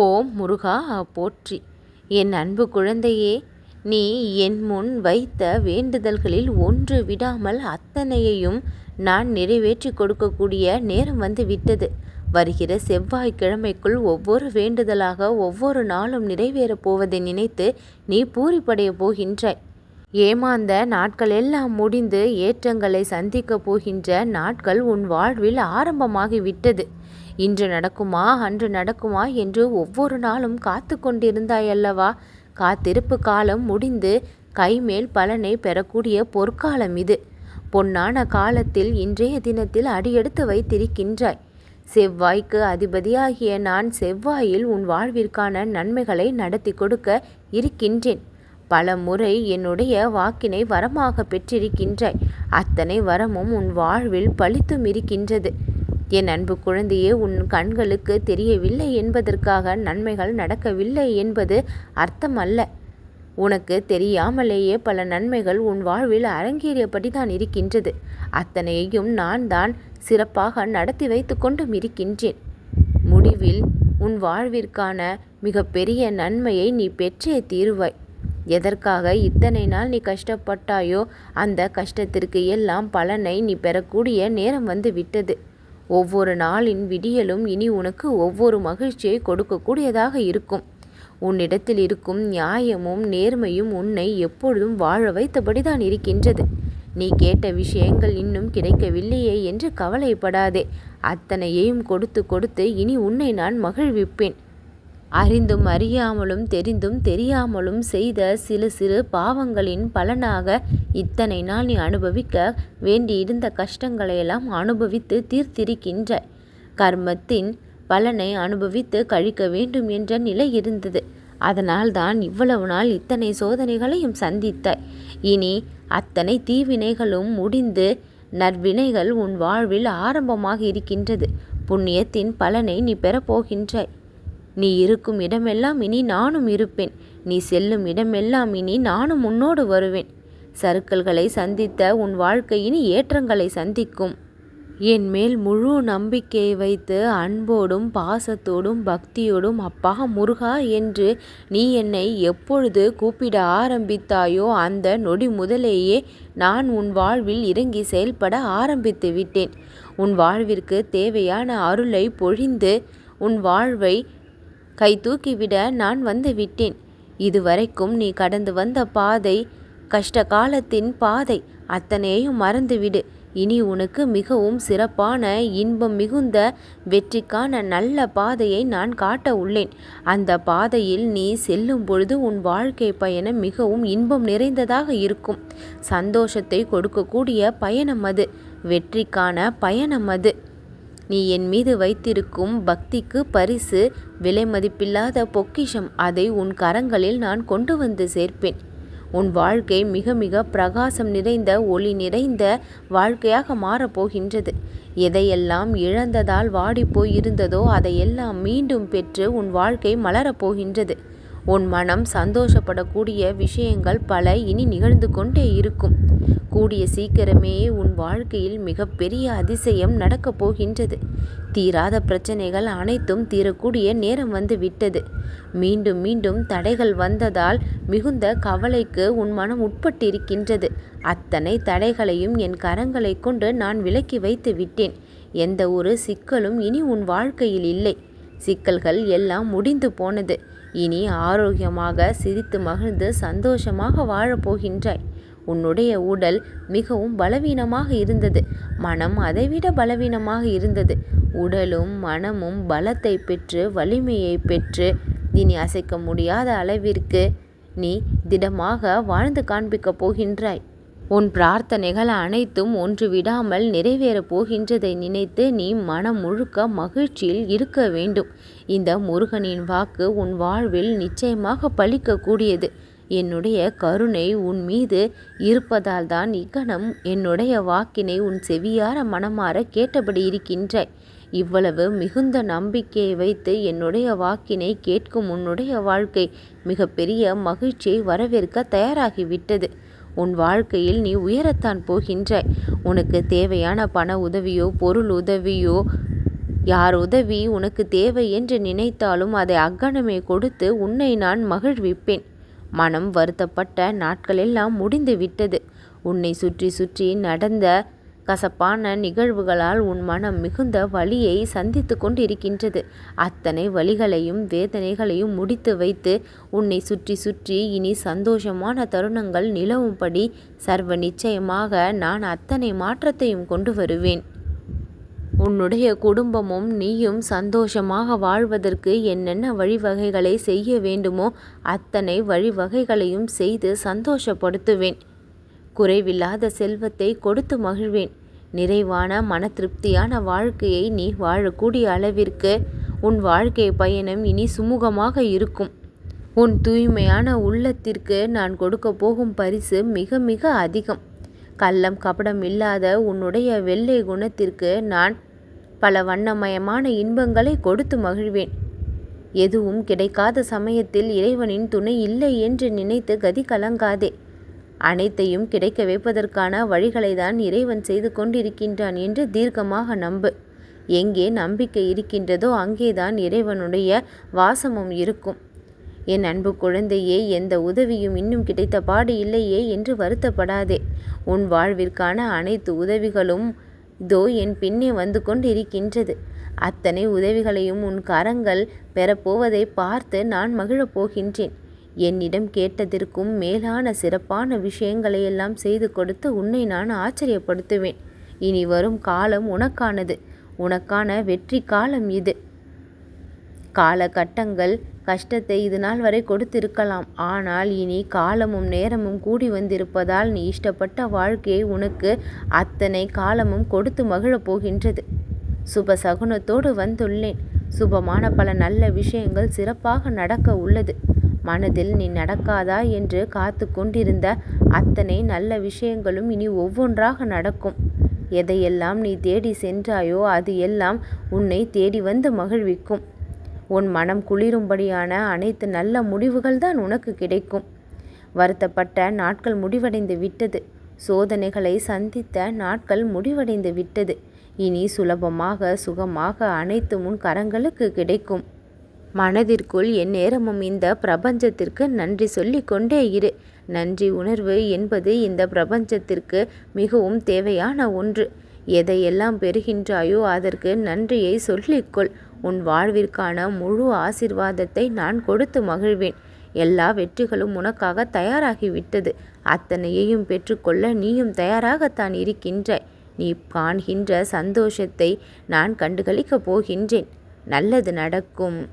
ஓம் முருகா போற்றி. என் அன்பு குழந்தையே நீ என் முன் வைத்த வேண்டுதல்களில் ஒன்று விடாமல் அத்தனையையும் நான் நிறைவேற்றி கொடுக்கக்கூடிய நேரம் வந்து விட்டது. வருகிற செவ்வாய்க்கிழமைக்குள் ஒவ்வொரு வேண்டுதலாக ஒவ்வொரு நாளும் நிறைவேறப் போவதை நினைத்து நீ பூரிப்படைய போகின்றாய். ஏமாந்த நாட்கள் எல்லாம் முடிந்து ஏற்றங்களை சந்திக்கப் போகின்ற நாட்கள் உன் வாழ்வில் ஆரம்பமாகிவிட்டது. இன்று நடக்குமா? அன்று நடக்குமா? என்று ஒவ்வொரு நாளும் காத்து கொண்டிருந்தாயல்லவா? காத்திருப்பு காலம் முடிந்து கைமேல் பலனை பெறக்கூடிய பொற்காலம் இது. பொன்னான காலத்தில் இன்றைய தினத்தில் அடியெடுத்து வைத்திருக்கின்றாய். செவ்வாய்க்கு அதிபதியாகிய நான் செவ்வாயில் உன் வாழ்விற்கான நன்மைகளை நடத்தி கொடுக்க இருக்கின்றேன். பல முறை என்னுடைய வாக்கினை வரமாக பெற்றிருக்கின்றாய். அத்தனை வரமும் உன் வாழ்வில் பளித்தும் இருக்கின்றது. என் அன்பு குழந்தையே உன் கண்களுக்கு தெரியவில்லை என்பதற்காக நன்மைகள் நடக்கவில்லை என்பது அர்த்தம் அல்ல உனக்கு தெரியாமலேயே பல நன்மைகள் உன் வாழ்வில் அரங்கேறியபடிதான் இருக்கின்றது. அத்தனையையும் நான் தான் சிறப்பாக நடத்தி வைத்து கொண்டும் இருக்கின்றேன். முடிவில் உன் வாழ்விற்கான மிகப்பெரிய நன்மையை நீ பெற்றே தீருவாய். எதற்காக இத்தனை நாள் நீ கஷ்டப்பட்டாயோ அந்த கஷ்டத்திற்கு எல்லாம் பலனை நீ பெறக்கூடிய நேரம் வந்து விட்டது. ஒவ்வொரு நாளின் விடியலும் இனி உனக்கு ஒவ்வொரு மகிழ்ச்சியை கொடுக்கக்கூடியதாக இருக்கும். உன்னிடத்தில் இருக்கும் நியாயமும் நேர்மையும் உன்னை எப்பொழுதும் வாழ வைத்தபடிதான் இருக்கின்றது. நீ கேட்ட விஷயங்கள் இன்னும் கிடைக்கவில்லையே என்று கவலைப்படாதே. அத்தனையையும் கொடுத்து கொடுத்து இனி உன்னை நான் மகிழ்விப்பேன். அறிந்தும் அறியாமலும் தெரிந்தும் தெரியாமலும் செய்த சிறு சிறு பாவங்களின் பலனாக இத்தனை நாள் நீ அனுபவிக்க வேண்டியிருந்த கஷ்டங்களையெல்லாம் அனுபவித்து தீர்த்திருக்கின்ற கர்மத்தின் பலனை அனுபவித்து கழிக்க வேண்டும் என்ற நிலை இருந்தது. அதனால் தான் இவ்வளவு நாள் இத்தனை சோதனைகளையும் சந்தித்தாய். இனி அத்தனை தீவினைகளும் முடிந்து நற்வினைகள் உன் வாழ்வில் ஆரம்பமாக இருக்கின்றது. புண்ணியத்தின் பலனை நீ பெறப்போகின்றாய். நீ இருக்கும் இடமெல்லாம் இனி நானும் இருப்பேன். நீ செல்லும் இடமெல்லாம் இனி நானும் உன்னோடு வருவேன். சறுக்கல்களை சந்தித்த உன் வாழ்க்கையின் ஏற்றங்களை சந்திக்கும். என் மேல் முழு நம்பிக்கையை வைத்து அன்போடும் பாசத்தோடும் பக்தியோடும் அப்பா முருகா என்று நீ என்னை எப்பொழுது கூப்பிட ஆரம்பித்தாயோ அந்த நொடி முதலேயே நான் உன் வாழ்வில் இறங்கி செயல்பட ஆரம்பித்து விட்டேன் உன் வாழ்விற்கு தேவையான அருளை பொழிந்து உன் வாழ்வை கை தூக்கிவிட நான் வந்து விட்டேன். இதுவரைக்கும் நீ கடந்து வந்த பாதை கஷ்ட காலத்தின் பாதை அத்தனையும் மறந்துவிடு. இனி உனக்கு மிகவும் சிறப்பான இன்பம் மிகுந்த வெற்றிக்கான நல்ல பாதையை நான் காட்ட உள்ளேன். அந்த பாதையில் நீ செல்லும் பொழுது உன் வாழ்க்கை பயணம் மிகவும் இன்பம் நிறைந்ததாக இருக்கும். சந்தோஷத்தை கொடுக்கக்கூடிய பயணம் அது. வெற்றிக்கான பயணம் அது. நீ என் மீது வைத்திருக்கும் பக்திக்கு பரிசு விலை மதிப்பில்லாத பொக்கிஷம் அதை உன் கரங்களில் நான் கொண்டு வந்து சேர்ப்பேன். உன் வாழ்க்கை மிக மிக பிரகாசம் நிறைந்த ஒளி நிறைந்த வாழ்க்கையாக மாறப்போகின்றது எதையெல்லாம் இழந்ததால் வாடிப்போய் இருந்ததோ அதையெல்லாம் மீண்டும் பெற்று உன் வாழ்க்கை மலரப்போகின்றது உன் மனம் சந்தோஷப்படக்கூடிய விஷயங்கள் பல இனி நிகழ்ந்து கொண்டே இருக்கும். கூடிய சீக்கிரமே உன் வாழ்க்கையில் மிகப்பெரிய அதிசயம் நடக்கப் போகின்றது. தீராத பிரச்சனைகள் அனைத்தும் தீரக்கூடிய நேரம் வந்து விட்டது. மீண்டும் மீண்டும் தடைகள் வந்ததால் மிகுந்த கவலைக்கு உன் மனம் உட்பட்டிருக்கின்றது. அத்தனை தடைகளையும் என் கரங்களை கொண்டு நான் விலக்கி வைத்து விட்டேன். எந்த ஒரு சிக்கலும் இனி உன் வாழ்க்கையில் இல்லை. சிக்கல்கள் எல்லாம் முடிந்து போனது. இனி ஆரோக்கியமாக சிரித்து மகிழ்ந்து சந்தோஷமாக வாழப்போகின்றாய் உன்னுடைய உடல் மிகவும் பலவீனமாக இருந்தது. மனம் அதைவிட பலவீனமாக இருந்தது. உடலும் மனமும் பலத்தை பெற்று வலிமையை பெற்று இனி அசைக்க முடியாத அளவிற்கு நீ திடமாக வாழ்ந்து காண்பிக்கப் போகின்றாய். உன் பிரார்த்தனைகள் அனைத்தும் ஒன்று விடாமல் நிறைவேறப் போகின்றதை நினைத்து நீ மனம் முழுக்க மகிழ்ச்சியில் இருக்க வேண்டும். இந்த முருகனின் வாக்கு உன் வாழ்வில் நிச்சயமாக பலிக்கக்கூடியது. என்னுடைய கருணை உன் மீது இருப்பதால் தான் இக்கணம் என்னுடைய வாக்கினை உன் செவியார மனமாற கேட்டபடி இருக்கின்றாய் இவ்வளவு மிகுந்த நம்பிக்கையை வைத்து என்னுடைய வாக்கினை கேட்கும் உன்னுடைய வாழ்க்கை மிகப்பெரிய மகிழ்ச்சியை வரவேற்க தயாராகிவிட்டது. உன் வாழ்க்கையில் நீ உயரத்தான் போகின்றாய் உனக்கு தேவையான பண உதவியோ பொருள் உதவியோ யார் உதவி உனக்கு தேவை என்று நினைத்தாலும் அதை அக்கணமே கொடுத்து உன்னை நான் மகிழ்விப்பேன். மனம் வருத்தப்பட்ட நாட்களெல்லாம் முடிந்து விட்டது உன்னை சுற்றி சுற்றி நடந்த கசப்பான நிகழ்வுகளால் உன் மனம் மிகுந்த வலியை சந்தித்து கொண்டிருக்கின்றது. அத்தனை வழிகளையும் வேதனைகளையும் முடித்து வைத்து உன்னை சுற்றி சுற்றி இனி சந்தோஷமான தருணங்கள் நிலவும்படி சர்வ நிச்சயமாக நான் அத்தனை மாற்றத்தையும் கொண்டு வருவேன். உன்னுடைய குடும்பமும் நீயும் சந்தோஷமாக வாழ்வதற்கு என்னென்ன வழிவகைகளை செய்ய வேண்டுமோ அத்தனை வழிவகைகளையும் செய்து சந்தோஷப்படுத்துவேன். குறைவில்லாத செல்வத்தை கொடுத்து மகிழ்வேன். நிறைவான மன திருப்தியான வாழ்க்கையை நீ வாழக்கூடிய அளவிற்கு உன் வாழ்க்கை பயணம் இனி சுமூகமாக இருக்கும். உன் தூய்மையான உள்ளத்திற்கு நான் கொடுக்க போகும் பரிசு மிக மிக அதிகம். கள்ளம் கபடம் இல்லாத உன்னுடைய வெள்ளை குணத்திற்கு நான் பல வண்ணமயமான இன்பங்களை கொடுத்து மகிழ்வேன். எதுவும் கிடைக்காத சமயத்தில் இறைவனின் துணை இல்லை என்று நினைத்து கதி கலங்காதே. அனைத்தையும் கிடைக்க வைப்பதற்கான வழிகளை தான் இறைவன் செய்து கொண்டிருக்கின்றான் என்று தீர்க்கமாக நம்பு. எங்கே நம்பிக்கை இருக்கின்றதோ அங்கேதான் இறைவனுடைய வாசமும் இருக்கும். என் அன்பு குழந்தையே எந்த உதவியும் இன்னும் கிடைத்த பாடு இல்லையே என்று வருத்தப்படாதே. உன் வாழ்விற்கான அனைத்து உதவிகளும் இதோ என் பின்னே வந்து கொண்டிருக்கின்றது. அத்தனை உதவிகளையும் உன் கரங்கள் பெறப்போவதை பார்த்து நான் மகிழப் போகின்றேன். என்னிடம் கேட்டதற்கும் மேலான சிறப்பான விஷயங்களை எல்லாம் செய்து கொடுத்து உன்னை நான் ஆச்சரியப்படுத்துவேன். இனி வரும் காலம் உனக்கானது. உனக்கான வெற்றி காலம் இது. காலகட்டங்கள் கஷ்டத்தை இது நாள் வரை கொடுத்திருக்கலாம். ஆனால் இனி காலமும் நேரமும் கூடி வந்திருப்பதால் நீ இஷ்டப்பட்ட வாழ்க்கையை உனக்கு அத்தனை காலமும் கொடுத்து மகிழப் போகின்றது. சுப சகுனத்தோடு வந்துள்ளேன். சுபமான பல நல்ல விஷயங்கள் சிறப்பாக நடக்க உள்ளது. மனதில் நீ நடக்காதா என்று காத்து கொண்டிருந்த அத்தனை நல்ல விஷயங்களும் இனி ஒவ்வொன்றாக நடக்கும். எதையெல்லாம் நீ தேடி சென்றாயோ அது எல்லாம் உன்னை தேடி வந்து மகிழ்விக்கும். உன் மனம் குளிரும்படியான அனைத்து நல்ல முடிவுகள் தான் உனக்கு கிடைக்கும். வருத்தப்பட்ட நாட்கள் முடிவடைந்து விட்டது. சோதனைகளை சந்தித்த நாட்கள் முடிவடைந்து விட்டது. இனி சுலபமாக சுகமாக அனைத்து முன் கரங்களுக்கு கிடைக்கும். மனதிற்குள் என் நேரமும் இந்த பிரபஞ்சத்திற்கு நன்றி சொல்லி கொண்டே இரு. நன்றி உணர்வு என்பது இந்த பிரபஞ்சத்திற்கு மிகவும் தேவையான ஒன்று. எதையெல்லாம் பெறுகின்றாயோ அதற்கு நன்றியை சொல்லிக்கொள். உன் வாழ்விற்கான முழு ஆசிர்வாதத்தை நான் கொடுத்து மகிழ்வேன். எல்லா வெற்றிகளும் உனக்காக தயாராகிவிட்டது. அத்தனையையும் பெற்றுக்கொள்ள நீயும் தயாராகத்தான் இருக்கின்றாய். நீ காண்கின்ற சந்தோஷத்தை நான் கண்டுகளிக்கப் போகின்றேன். நல்லது நடக்கும்.